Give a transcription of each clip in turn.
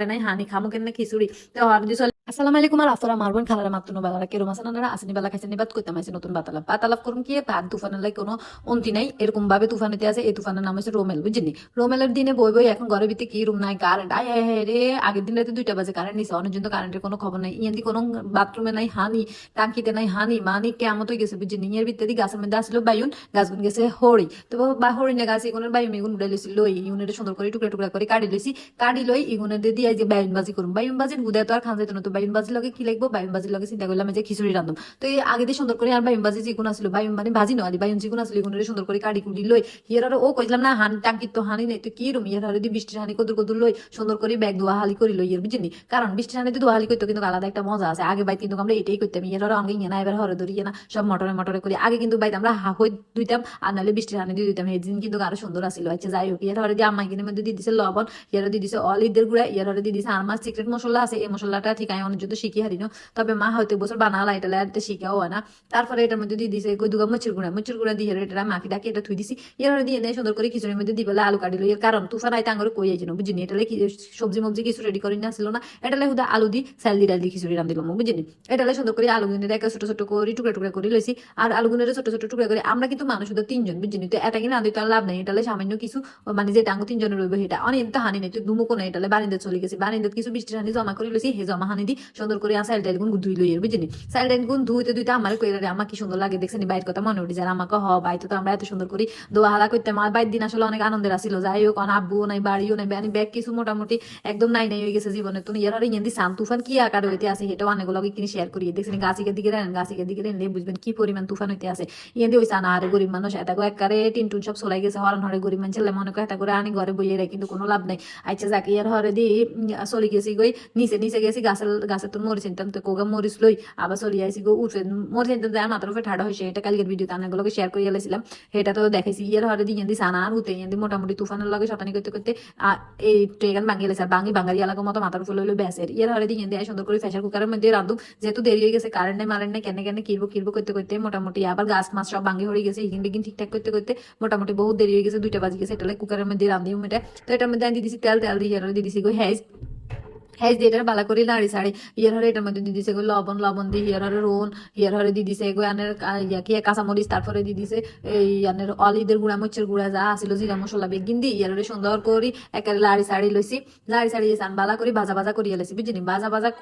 নাই হানি খামু কেন খিচুড়ি তো আর যদি চলে আসসালামু আলাইকুম আর আফরা মারবন খালারা মাত্র বেলা কেরম আছেন আপনারা আসেনি, বেলা খাইছেন, বাদ করতে মাইছে নতুন বাতালাপ বাতালাপ করুন কি ভাত তুফানের লাগে কোনো অন্তি নাই। এরকম ভাবে তুফানিতে আছে, এই তুফানের নাম হচ্ছে রোমেল বুঝিনি রোমেলের দিনে বই বই এখন ঘরের ভিতরে কি রুম নাই কারেন্ট আয় হায় রে, আগের দিন রাতে দুইটা বাজে কারেন্ট নিছে অনেক তো কারেন্টের কোনো খবর নাই। ইয়ান্দি কোনো বাথরুমে নাই, হানি, টাঙ্কিতে নাই, হানি, মানি কেমন হয়ে গেছে বুঝিনি এর ভিতরে গাছের মধ্যে আসলো বায়ুন, গাছগুন গেছে হরি। তো বা হরি না গাছ এগুনের বায়ু মেগুন উড়ে লইছিল লই ইউনিটে সুন্দর করে টুকরা টুকরা করে কাটি লইছি। কাটি লই, ইগুনের দিয়ে যে বায়ুন বাজি করুন বায়ুন বাজির গুদে তো আর খান যাইতো না, তো বায়ুন বাজির লগে কি লাগবো বায়ুন বাজির লগে চিন্তা করলাম যে খিচুড়ি রান্ধম তো এই আগে দিয়ে সুন্দর করে আর বায়ুন বাজি যেগুন আসলো বায়ুন মানে ভাজি নয় বায়ুন যেগুন আসলো ইগুনের সুন্দর করে কাটি কুটি লই, হিয়ার আর ও কইলাম না হান টাঙ্কির তো হানি নেই, তো কি রুম? ইয়ার হারে বৃষ্টির হানি কদুর কদুর লই সুন্দর করে ব্যাগ ধোয়া হালি করি লই ইয়ার বুঝিনি? কারণ বৃষ্টির হানি ধোয়া হালি করতে কিন্তু আলাদা একটা মজা আছে। আগে বাইতে কিন্তু আমরা এটাই করতাম ইয়ার আর ইয়ে না, এবার হরে ধরি না, সব মটরে মটরে করি। আগে কিন্তু বাইতে আমরা হই দুইতাম আর নাহলে বৃষ্টির হানি দিয়ে দিতাম এই দিন কিন্তু আরও সুন্দর আসিল আচ্ছা যাই হোক ইয়ার হরে দিয়ে আম্মা কিনে মধ্যে দিয়ে দিছে লবণ ইয়ার দিয়ে দিছে অল ঈদের গুঁড়া ইয়ার হরে দিয়ে দিছে আর আমার সিক্রেট মশলা আছে, এই মশলাটা ঠিক অনেক যদি শিখি হারিনো তবে মা হয়তো বছর বানালা এটা এটা শিখাও না। তারপরে এটার মধ্যে দিয়ে দিছে দুগা মরিচের গুঁড়া। মরিচের গুঁড়া দিয়ে এটা মাখি ডাকি এটা থুই দিছি। ইয়ার দিয়ে দেয় সুন্দর করে খিচুড়ির মধ্যে দিবেলা আলু কাটিল। এর কারণ তুফান আইতে আঙ্গরে কই আইছিল বুঝিনি এটা সবজি মবজি কিছু রেডি করে না ছিল না। এটা হুদা আলু দি স্যাল দি ডাল দি খিচুড়ি রান্ধিলাম বুঝিনি এটা সুন্দর করে আলু গুনে একা ছোট ছোট করে, টুকরা টুকরা করে লইছি। আর আলু গুনের ছোট ছোট টুকরা করে। আমরা কিন্তু মানুষ শুধু তিনজন বুঝিনি তো এটা কিনা রান্ধি তো লাভ নাই। এটা সামান্য কিছু মানে যে টাঙ্গু তিনজনের রইবে সেটা। অনেক হানি নেই। তো দুমুকো নাই। এটা বারিন্দে চলে গেছে। বারিন্দে কিছু বৃষ্টি হানি জমা করে লইছি। হে জমা হানি দি সুন্দর করে সাইল টাইল গুন ধুই লই বুঝিনি সাইল টাইল গুন ধুইতে ধুইতে আমার কইরা রে আমার কি সুন্দর লাগে, দেখছেন? বাইর কথা মনে উঠি যারা আমাকে হ বাইতো তো আমরা এত সুন্দর করি, দোয়া হালা করতে আমার বাইর দিন আসলে অনেক আনন্দের আসিল যাই হোক, অন আব্বু নাই, বাড়িও নাই, ব্যানি ব্যাগ কিছু মোটামুটি একদম নাই নাই হয়ে গেছে জীবনে। তুমি ইয়ার ইয়েন্দি সান তুফান কি আকার হইতে আছে সেটাও অনেকগুলো কিনে শেয়ার করি। দেখছেন? গাছিকে দিকে নেন গাছিকে দিকে নেন বুঝবেন কি পরিমাণ তুফান হইতে আছে। ইয়েন্দি ওই সানা আরে গরিব মানুষ এটা একবারে টিনটুন সব চলাই গেছে হরণ হরে গরিব মানুষ, ছেলে মনে করে এটা করে আনি ঘরে বইয়ে রাখি, কিন্তু কোনো লাভ নাই। আচ্ছা যাকে, ইয়ার হরে দি, চলে গেছি গই, নিচে নিচে গেছি, গাছের গাছের তো মরিচ চিনতাম তো কোগা মরিচ লই, আবার চলে আইসি গো উঠে মরিচ চিনতাম যায় মাথার উপরে ঠাডা হয়েছে এটা কালকের ভিডিও অনেকগুলোকে শেয়ার করে গেছিলাম সেটা তো দেখাইছি, ইয়ার হরে দি ইয়েন্দি সানা আর উঠে ইয়েন্দি মোটামুটি তুফানের লগে শতানি করতে করতে এই ট্রেগান ভাঙি গেছে আর বাঙি বাঙালি এলাকার মতো মাথার উপরে লইলো ব্যাসের, ইয়ার হরে দি ইয়েন্দি সুন্দর করে প্রেশার কুকারের মধ্যে রান্ধু যেহেতু দেরি হয়ে গেছে কারেন্ট নেই মারেন নেই, কেন কেন কিরবো কিরবো করতে করতে মোটামুটি আবার গাছ মাছ সব ভাঙি হয়ে গেছে ইগিন বিগিন ঠিকঠাক করতে করতে মোটামুটি বহুত দেরি হয়ে গেছে, দুইটা বাজি গেছে, এটা কুকারের মধ্যে রান্ধি মেটা তো এটার মধ্যে আমি দিয়ে দিছি তেল তেল দিয়ে দিয়ে দিছি গো হ্যাঁ হ্যাঁ বালা করে লাড়ি সাড়ি ইয়ার হরে এটার মধ্যে দিছে লবণ লবণ দিয়ে ইয়ার হরে রোন ইয়ার হরে দিয়ে দিছে গো আনের কি কাঁচামরিচ তারপরে দিয়ে দিছে, এই আনের অলিদের গুঁড়া মরিচের গুঁড়া যা আছিল জিরা মশলা বেগিন দি ইয়ার হরে সুন্দর করি একেবারে লাড়ি সাড়ি লইছি লাড়ি সাড়ি দিয়ে বালা করি ভাজা করিয়া লাইছি বুঝিনি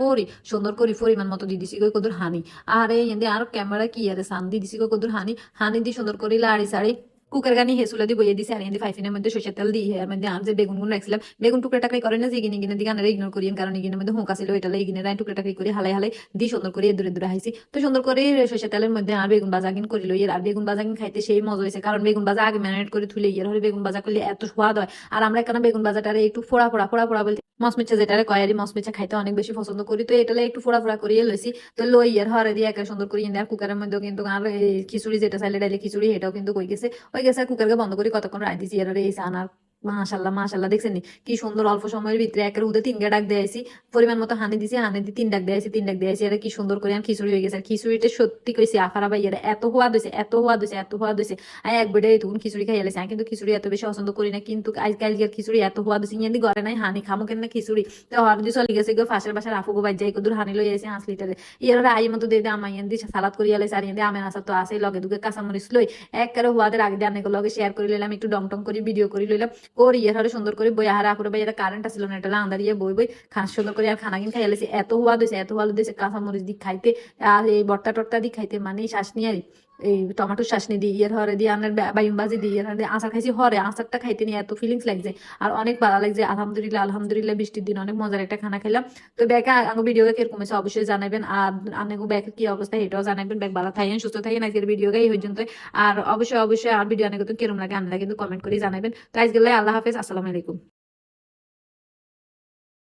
করি সুন্দর করি পরিমাণ মতো দিয়ে দিছি কদুর হানি। আর এই আর ক্যামেরা কি আরে সান দিয়ে দিছি কদুর হানি। হানি দিয়ে সুন্দর করে লাড়ি সাড়ি কুকার গানি হেসুলা দিয়ে বইয়ে দিছে, আর এনে ফাইফিনের মধ্যে সরষের তেল দিয়ে, এর মধ্যে আমি যে বেগুনগুলো রাখছিলাম, বেগুন টুকরা টাকাই করে না, যে ইগিনে গিনে দিকে আনারা ইগনোর করিয়েন কারণ ইগিনের মধ্যে হুঁকা ছিল এটা ইগিনে রাই টুকরা টাকাই করে, হালাই হালাই দিয়ে সুন্দর করে দূরে দূরে হাইছি। তো সুন্দর করে সরষের তেলের মধ্যে আর বেগুন বাজা কিন করিল এর আর বেগুন বাজা কিন খাইতে সেই মজা হয়েছে কারণ বেগুন বাজা আগে ম্যারিনেট করে তুলে ইয়ের হলে বেগুন বাজা করলে এত স্বাদ হয়। আর আমরা কেন বেগুন বাজাটারে একটু ফোড়া ফোড়া ফোড়া ফোড়া বলতে মসমিচা যেটারে কয়ারি মসমিচা খাইতে অনেক বেশি পছন্দ করি। তো এটা একটু ফোড়া ফোড়া করিয়ে লইছি। তো লই আর হরে দিয়ে একা সুন্দর করিয়ে আর কুকারের মধ্যে কিন্তু আর খিচুড়ি যেটা চাইলে ডাইলে খিচুড়ি এটাও কিন্তু কই গেছে। ওই গেছে, কুকারকে বন্ধ করি কতক্ষণ রাই দিছি এর এই সানার মাশাল্লাহ মাশাল্লাহ দেখছেন কি সুন্দর অল্প সময়ের ভিতরে একের উদে তিন ডাক দিয়েছি পরিমাণ মতো হানি দিছি, হানি দিয়ে তিন ডাক দিয়েছি তিন ডাক দিয়েছি এটা কি সুন্দর করে আমি খিচুড়ি হয়ে গেছে। আর খিচুড়িটা সত্যি কইছি, আফারা ভাই, এটা এত হওয়া দিয়েছে এত হওয়া দিয়েছে এত হওয়া দিয়েছে আমি এক বেডে তখন খিচুড়ি খাই এলেছি আমি কিন্তু খিচুড়ি এত বেশি পছন্দ করি না, কিন্তু আজকালকার খিচুড়ি এত হওয়া দিয়েছে ইয়াদি ঘরে নাই, হানি খামো কেন না খিচুড়ি? তো হওয়ার দিয়ে চলে গেছে গো, ফাঁসের বাসার আফু বাই যাই কদুর হানি লই এসে হাঁস লিটারে। ইয়ার আই মতো দিয়ে আমার ইয়াদি সালাদ করি এলেছে আর ইয়াদি আমের আসার তো আসে লগে দুগে কাঁচামরিচ লই। এক কারও হওয়াদের আগে দিয়ে অনেক লগে শেয়ার করে লইলাম, একটু ডং টং করে ভিডিও করে লইলাম। করি ইয়ে হরে সুন্দর করে, বই আর আপুরে ভাই এটা কারেন্ট আসছিল না, এটা আন্দারিয়ে বই বই, খানা সুন্দর করে, আর খানা কিন খাই এলেছি এত হওয়া দিয়েছে এত ভালো দিয়েছে কাঁচামরিচ দিক খাইতে, আর এই বর্তা টর্তা দিক খাইতে মানে শ্বাস নিয়ে এই টমেটো চাটনি দিই ইয়ের হরে দিয়ে আমার বাইম বাজি দিই ইয়ের হরে আচার খাইছি, হরে আচারটা খাইতে নিয়ে এত ফিলিংস লাগছে। আর অনেক ভালো লাগছে, আলহামদুলিল্লাহ আলহামদুলিল্লাহ, বৃষ্টির দিন অনেক মজার একটা খানা খেলাম তো ব্যাগে আমার ভিডিওকে কীরকম হয়েছে অবশ্যই জানাবেন, আর আনেগো ব্যাগের কি অবস্থা এটাও জানাবেন। ব্যাগ ভালো থাকেন, সুস্থ থাকেন, আজকের ভিডিও গাই পর্যন্ত আর অবশ্যই অবশ্যই, আর ভিডিও অনেক কীরকম লাগে, আনলে কিন্তু কমেন্ট করে জানাবেন। তো আজকে আল্লাহ হাফেজ, আসসালামু আলাইকুম।